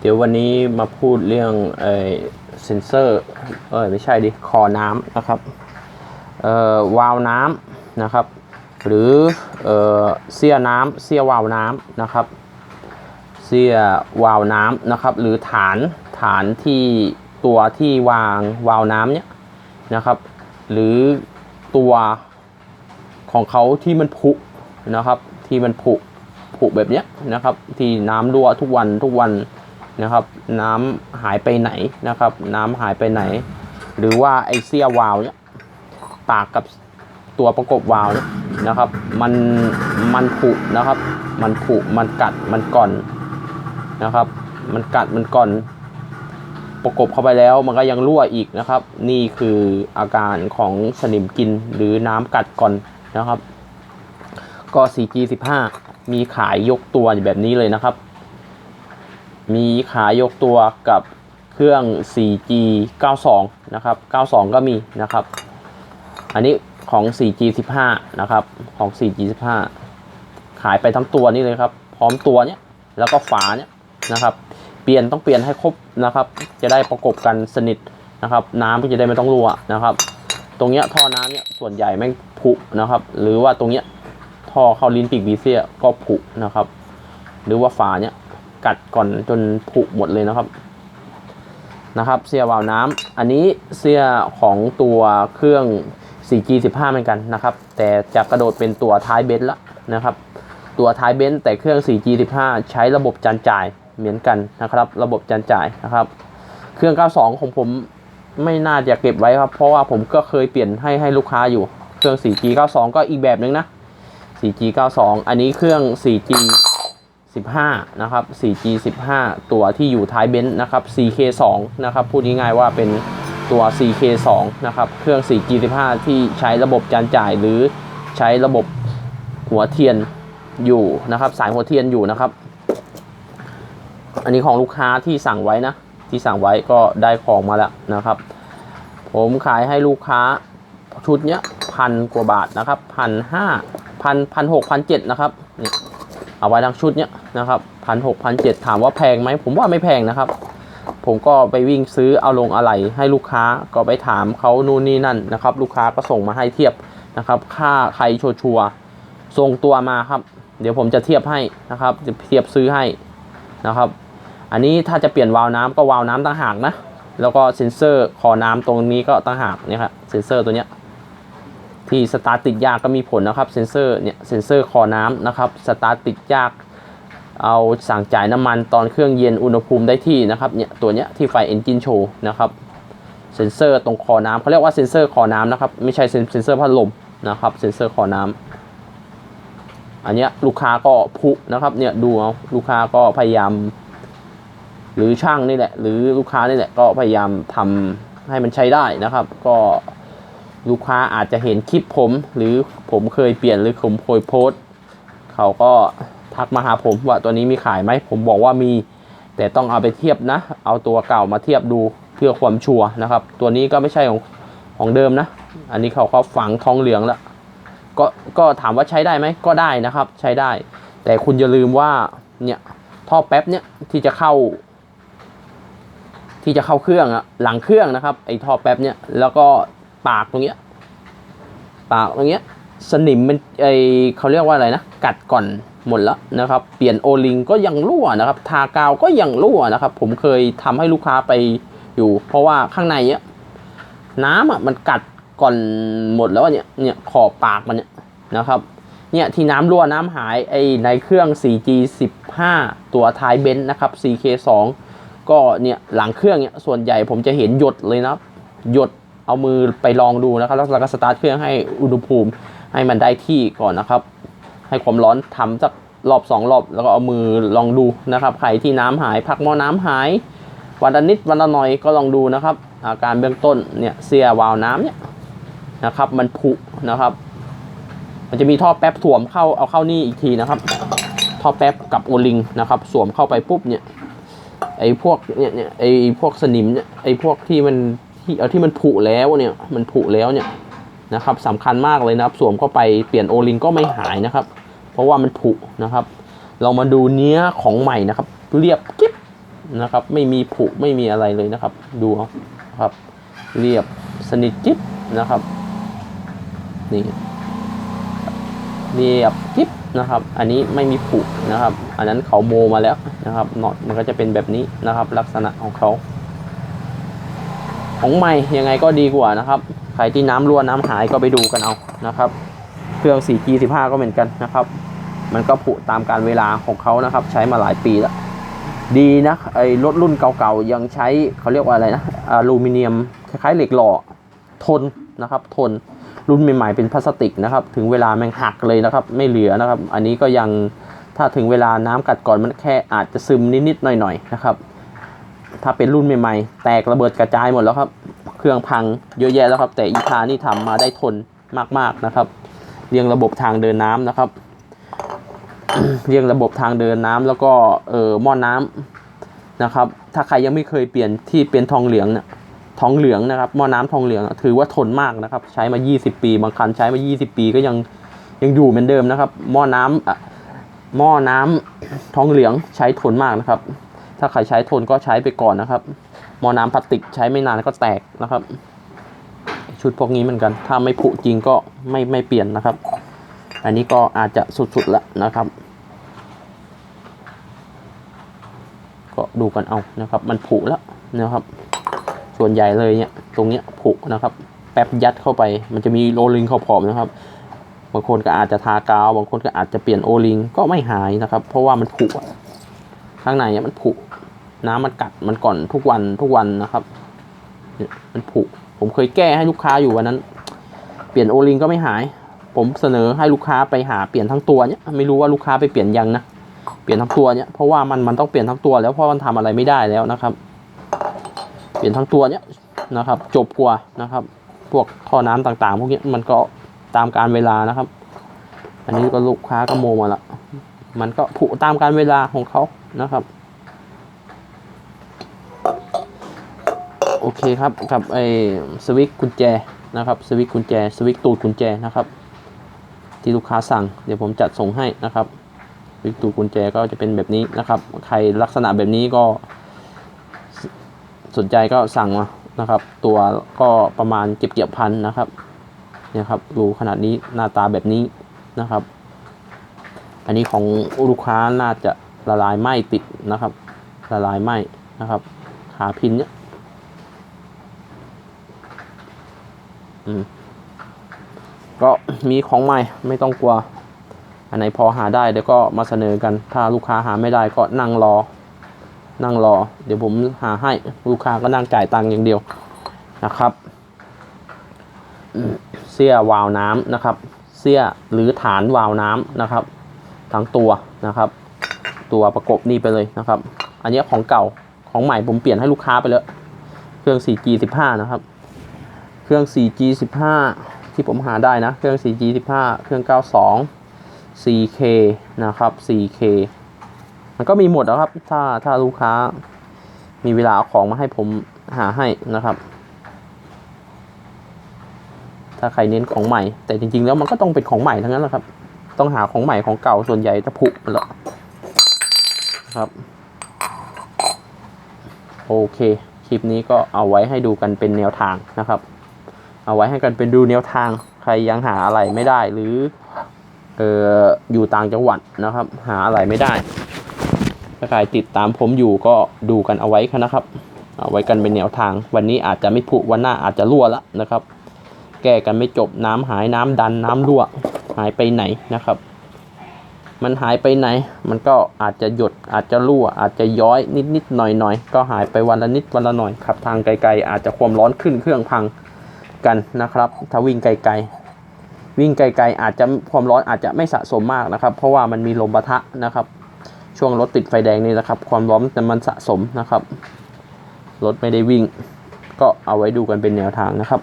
เดี๋ยววันนี้มาพูดเรื่องเอเซนเซอร์เออไม่ใช่ดิคอน้ำนะครับเอ่อวาล์วน้ำนะครับ หรือเอ่อเสียน้ำเสียวาล์วน้ำนะครับ เสียวาล์วน้ำนะครับ หรือฐานฐานที่ตัวที่วางวาล์วน้ำเนี่ยนะครับ หรือตัวของเขาที่มันผุนะครับ ที่มันผุผุแบบเนี้ยนะครับ ที่น้ำรั่วทุกวันทุกวัน นะครับ น้ำหายไปไหนนะครับ น้ำหายไปไหน หรือว่าไอเสียวาล์วเนี่ยปากกับตัวประกบวาล์วเนี่ยนะครับ มันมันผุนะครับ มันผุมันกัดมันก่อนนะครับ มันกัดมันก่อน ประกบเข้าไปแล้วมันก็ยังรั่วอีกนะครับ นี่คืออาการของสนิมกินหรือน้ำกัดก่อนนะครับก็ 4G15 มีขายยกตัวแบบนี้เลยนะครับ มีขายยกตัวกับเครื่อง 4G92 นะครับ 92 ก็มีนะครับ อันนี้ของ 4G15 นะครับ ของ 4G15 ขายไปทั้งตัวนี้เลยครับ พร้อมตัวเนี้ย แล้วก็ฝาเนี้ยนะครับ เปลี่ยนต้องเปลี่ยนให้ครบนะครับ จะได้ประกบกันสนิทนะครับ น้ำก็จะได้ไม่ต้องรั่วนะครับ ตรงเนี้ยท่อน้ำเนี้ยส่วนใหญ่แม่งผุนะครับ หรือว่าตรงเนี้ยท่อเข้าลิ้นปีกบีเซียก็ผุนะครับ หรือว่าฝาเนี้ย กัดก่อนจนผุหมดเลยนะครับนะครับ เสียวาล์วน้ำอันนี้เสียของตัวเครื่อง 4G15 เหมือนกันนะครับ แต่จะกระโดดเป็นตัวท้ายเบนซ์ละนะครับ ตัวท้ายเบนซ์แต่เครื่อง 4G15 ใช้ระบบจานจ่ายเหมือนกันนะครับ ระบบจานจ่ายนะครับ เครื่อง 92 ของผมไม่น่าจะเก็บไว้ครับ เพราะว่าผมก็เคยเปลี่ยนให้ให้ลูกค้าอยู่ เครื่อง 4G92 ก็อีกแบบนึงนะ 4G92 อันนี้เครื่อง 4G 15 นะครับ 4G15 ตัวที่อยู่ท้ายเบนซ์นะครับ CK2 นะครับ พูดง่ายๆว่าเป็นตัว CK2 นะครับ เครื่อง 4G15 ที่ใช้ระบบจานจ่ายหรือใช้ระบบหัวเทียนอยู่นะครับ สายหัวเทียนอยู่นะครับ อันนี้ของลูกค้าที่สั่งไว้นะ ที่สั่งไว้ก็ได้ของมาแล้วนะครับ ผมขายให้ลูกค้าชุดเนี้ยพันกว่าบาทนะครับพันห้าพันพันหกพันเจ็ดนะครับนี่ เอาไว้ทั้งชุดเนี้ยนะครับพันหกพันเจ็ดถามว่าแพงไหมผมว่าไม่แพงนะครับ ผมก็ไปวิ่งซื้อเอาลงอะไรให้ลูกค้าก็ไปถามเขานู่นนี่นั่นนะครับ ลูกค้าก็ส่งมาให้เทียบนะครับ ค่าใครชัวร์ส่งตัวมาครับ เดี๋ยวผมจะเทียบให้นะครับจะเทียบซื้อให้นะครับ อันนี้ถ้าจะเปลี่ยนวาล์วน้ำก็วาล์วน้ำต่างหากนะแล้วก็เซ็นเซอร์คอน้ำตรงนี้ก็ต่างหากเนี่ยครับเซ็นเซอร์ตัวเนี้ย ที่สตาร์ติดยากก็มีผลนะครับเซ็นเซอร์เนี่ยเซ็นเซอร์คอน้ำนะครับสตาร์ติดยาก เอาสั่งจ่ายน้ำมันตอนเครื่องเย็นอุณหภูมิได้ที่นะครับเนี่ยตัวเนี้ยที่ไฟเอนจินโชว์นะครับเซ็นเซอร์ตรงคอน้ำเขาเรียกว่าเซ็นเซอร์คอน้ำนะครับไม่ใช่เซ็นเซอร์พัดลมนะครับเซ็นเซอร์คอน้ำอันเนี้ยลูกค้าก็พุนะครับเนี่ยดูเอาลูกค้าก็พยายาม หรือช่างนี่แหละ หรือลูกค้านี่แหละก็พยายามทำให้มันใช้ได้นะครับ ก็ ลูกค้าอาจจะเห็นคลิปผม หรือผมเคยเปลี่ยนหรือผมเคยโพสเขาก็ทักมาหาผมว่าตัวนี้มีขายไหมผมบอกว่ามี แต่ต้องเอาไปเทียบนะ เอาตัวเก่ามาเทียบดูเพื่อความชัวร์นะครับ ตัวนี้ก็ไม่ใช่ของของเดิมนะ อันนี้เขาเขาฝังทองเหลืองแล้วก็ก็ถามว่าใช้ได้ไหมก็ได้นะครับ ใช้ได้ แต่คุณอย่าลืมว่าเนี่ยท่อแป๊บเนี่ยที่จะเข้า ที่จะเข้าเครื่องอะหลังเครื่องนะครับไอ้ท่อแป๊บเนี่ยแล้วก็ ปากตรงเนี้ย ปากตรงเนี้ย สนิมมันไอเขาเรียกว่าอะไรนะ กัดก่อนหมดแล้วนะครับ เปลี่ยนโอลิงก็ยังรั่วนะครับ ทากาวก็ยังรั่วนะครับ ผมเคยทำให้ลูกค้าไปอยู่ เพราะว่าข้างในเนี้ยน้ำอะมันกัดก่อนหมดแล้วเนี่ยเนี่ยขอบปากมันเนี่ยนะครับเนี่ยที่น้ำรั่วน้ำหายไอในเครื่อง 4G 15 ตัวท้ายเบนซ์นะครับ CK2 ก็เนี่ยหลังเครื่องเนี่ยส่วนใหญ่ผมจะเห็นหยดเลยนะหยด เอามือไปลองดูนะครับแล้วเราก็สตาร์ทเครื่องให้อุณหภูมิให้มันได้ที่ก่อนนะครับ ให้ความร้อนทำสักรอบสองรอบแล้วก็เอามือลองดูนะครับใครที่น้ำหายพักหม้อน้ำหาย วันละนิดวันละหน่อยก็ลองดูนะครับ อาการเบื้องต้นเนี่ยเสียวาวน้ำเนี่ยนะครับมันผุนะครับ มันจะมีท่อแป๊บสวมเข้าเอาเข้านี่อีกทีนะครับ ท่อแป๊บกับโอลิงนะครับ สวมเข้าไปปุ๊บเนี่ยไอ้พวกเนี่ยเนี่ยไอ้พวกสนิมเนี่ยไอ้พวกที่มัน ที่เอาที่มันผุแล้วเนี่ยมันผุแล้วเนี่ยนะครับสำคัญมากเลยนะครับ สวมเข้าไปเปลี่ยนโอลิงก็ไม่หายนะครับ เพราะว่ามันผุนะครับ เรามาดูเนื้อของใหม่นะครับ เรียบกิ๊บนะครับ ไม่มีผุไม่มีอะไรเลยนะครับ ดูเอาครับ เรียบสนิทจิ๊บนะครับนี่เรียบจิ๊บนะครับ อันนี้ไม่มีผุนะครับ อันนั้นเขาโมมาแล้วนะครับน็อตมันก็จะเป็นแบบนี้นะครับ ลักษณะของเขา ของใหม่ยังไงก็ดีกว่านะครับ ใครที่น้ำรั่วน้ำหายก็ไปดูกันเอานะครับ เครื่อง 4G15 ก็เหมือนกันนะครับ มันก็ผุตามการเวลาของเขานะครับ ใช้มาหลายปีแล้ว ดีนะไอ้รถรุ่นเก่าๆยังใช้เขาเรียกว่าอะไรนะอลูมิเนียมคล้ายๆเหล็กหล่อทนนะครับ ทนรุ่นใหม่ๆเป็นพลาสติกนะครับ ถึงเวลาแม่งหักเลยนะครับ ไม่เหลือนะครับ อันนี้ก็ยังถ้าถึงเวลาน้ำกัดก่อนมันแค่อาจจะซึมนิดๆหน่อยๆนะครับ ถ้าเป็นรุ่นใหม่ๆ แตกระเบิดกระจายหมดแล้วครับ เครื่องพังเยอะแยะแล้วครับ แต่อีคานี่ทำมาได้ทนมากๆนะครับ เรียงระบบทางเดินน้ำนะครับ เรียงระบบทางเดินน้ำแล้วก็เอ่อหม้อน้ำนะครับ ถ้าใครยังไม่เคยเปลี่ยนที่เป็นทองเหลืองเนี่ยทองเหลืองนะครับหม้อน้ำทองเหลืองถือว่าทนมากนะครับ ใช้มา 20 ปีบางคันใช้มา 20 ปีก็ยังยังอยู่เหมือนเดิมนะครับหม้อน้ำอะหม้อน้ำทองเหลืองใช้ทนมากนะครับ ถ้าใครใช้ทนก็ใช้ไปก่อนนะครับ มอน้ำพลาสติกใช้ไม่นานก็แตกนะครับ ชุดพวกนี้เหมือนกัน ถ้าไม่ผุจริงก็ไม่ไม่เปลี่ยนนะครับ อันนี้ก็อาจจะสุดๆแล้วนะครับ ก็ดูกันเอานะครับ มันผุแล้วนะครับ ส่วนใหญ่เลยเนี่ยตรงเนี้ยผุนะครับ แป๊บยัดเข้าไป มันจะมีโรลิงขอบๆนะครับบางคนก็อาจจะทากาว บางคนก็อาจจะเปลี่ยนโอลิงก็ไม่หายนะครับ เพราะว่ามันผุ ข้างในเนี่ยมันผุน้ำมันกัดมันก่อนทุกวันทุกวันนะครับ มันผุผมเคยแก้ให้ลูกค้าอยู่วันนั้น เปลี่ยนโอลิงก็ไม่หาย ผมเสนอให้ลูกค้าไปหาเปลี่ยนทั้งตัวเนี่ยไม่รู้ว่าลูกค้าไปเปลี่ยนยังนะเปลี่ยนทั้งตัวเนี่ยเพราะว่ามันมันต้องเปลี่ยนทั้งตัวแล้วเพราะมันทำอะไรไม่ได้แล้วนะครับ เปลี่ยนทั้งตัวเนี่ยนะครับ จบกว่านะครับ พวกท่อน้ำต่างๆ พวกนี้มันก็ตามการเวลานะครับ อันนี้ก็ลูกค้าก็โมมาละมันก็ผุตามการเวลาของเขา นะครับ โอเคครับกับไอ้สวิตกุญแจนะครับสวิตกุญแจสวิตตูดกุญแจนะครับ ที่ลูกค้าสั่งเดี๋ยวผมจัดส่งให้นะครับสวิตตูดกุญแจก็จะเป็นแบบนี้นะครับ ใครลักษณะแบบนี้ก็ สนใจก็สั่งมานะครับ ตัวก็ประมาณเก็บเกี่ยวพันนะครับเนี่ยครับดูขนาดนี้หน้าตาแบบนี้นะครับ อันนี้ของลูกค้าน่าจะ ละลายไหมติดนะครับ ละลายไหมนะครับขาพินเนี่ยอืมก็มีของใหม่ไม่ต้องกลัว อันไหนพอหาได้เดี๋ยวก็มาเสนอกัน ถ้าลูกค้าหาไม่ได้ก็นั่งรอ นั่งรอ เดี๋ยวผมหาให้ลูกค้าก็นั่งจ่ายตังค์อย่างเดียวนะครับ เสี้ยวาวน้ำนะครับ เสี้ยหรือฐานวาวน้ำนะครับ ทั้งตัวนะครับ ตัวประกบนี่ไปเลยนะครับ อันนี้ของเก่าของใหม่ผมเปลี่ยนให้ลูกค้าไปแล้ว เครื่อง 4G 15 นะครับ เครื่อง 4G 15 ที่ผมหาได้นะ เครื่อง 4G 15 เครื่อง 92 4K นะครับ 4K มันก็มีหมดแล้วครับ ถ้าถ้าลูกค้ามีเวลาเอาของมาให้ผมหาให้นะครับ ถ้าใครเน้นของใหม่ แต่จริงๆแล้วมันก็ต้องเป็นของใหม่ทั้งนั้นแหละครับ ต้องหาของใหม่ของเก่าส่วนใหญ่จะผุหมดแล้ว ครับ โอเค คลิปนี้ก็เอาไว้ให้ดูกันเป็นแนวทางนะครับ เอาไว้ให้กันเป็นดูแนวทาง ใครยังหาอะไรไม่ได้หรือเอออยู่ต่างจังหวัดนะครับ หาอะไรไม่ได้ ถ้าใครติดตามผมอยู่ก็ดูกันเอาไว้นะครับ เอาไว้กันเป็นแนวทาง วันนี้อาจจะไม่ผุวันหน้าอาจจะรั่วล้วนะครับ แก้กันไม่จบน้ำหายน้ำดันน้ำรั่วหายไปไหนนะครับ มันหายไปไหน มันก็อาจจะหยดอาจจะรั่ว อาจจะย้อยนิดนิดๆหน่อยหน่อยๆก็หายไปวันละนิดวันละหน่อยขับทางไกลๆ อาจจะความร้อนขึ้นเครื่องพังกันนะครับ ถ้าวิ่งไกลๆ วิ่งไกลๆ อาจจะความร้อนอาจจะไม่สะสมมากนะครับ เพราะว่ามันมีลมปะทะนะครับ ช่วงรถติดไฟแดงนี่นะครับ ความร้อนมันสะสมนะครับรถไม่ได้วิ่ง ก็เอาไว้ดูกันเป็นแนวทางนะครับ